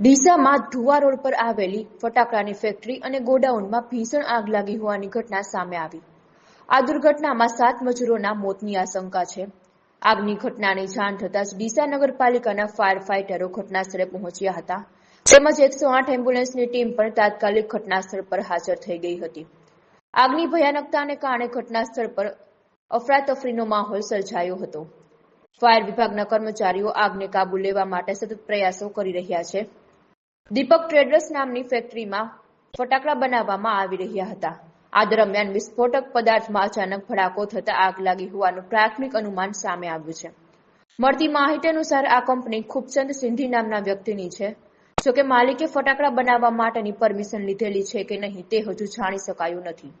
ડીસામાં Dhuva road પર આવેલી ફટાકડાની factory અને ગોડાઉનમાં ભીષણ આગ લાગી હોવાની ઘટના સામે આવી. આ દુર્ઘટનામાં સાત મજૂરોના મોતની આશંકા છે. આગની ઘટનાની જાણ થતાં જ ડીસા નગરપાલિકાના ફાયર ફાઇટરો ઘટનાસ્થળે પહોંચ્યા હતા. તેમજ એકસો આઠ એમ્બ્યુલન્સની ટીમ પણ તાત્કાલિક ઘટનાસ્થળ પર હાજર થઈ ગઈ હતી. આગની ભયાનકતાને કારણે ઘટનાસ્થળ પર અફરાતફરીનો માહોલ સર્જાયો હતો. ફાયર વિભાગના કર્મચારીઓ આગને કાબુ લેવા માટે સતત પ્રયાસો કરી રહ્યા છે. દીપક ટ્રેડર્સ નામની ફેક્ટરીમાં ફટાકડા બનાવવામાં આવી રહ્યા હતા. આ દરમિયાન વિસ્ફોટક પદાર્થમાં અચાનક ભડાકો થતા આગ લાગી હોવાનું પ્રાથમિક અનુમાન સામે આવ્યું છે. મળતી માહિતી અનુસાર આ કંપની ખૂબચંદ સિંધી નામના વ્યક્તિની છે. જોકે માલિકે ફટાકડા બનાવવા માટેની પરમિશન લીધેલી છે કે નહીં તે હજુ જાણી શકાયું નથી.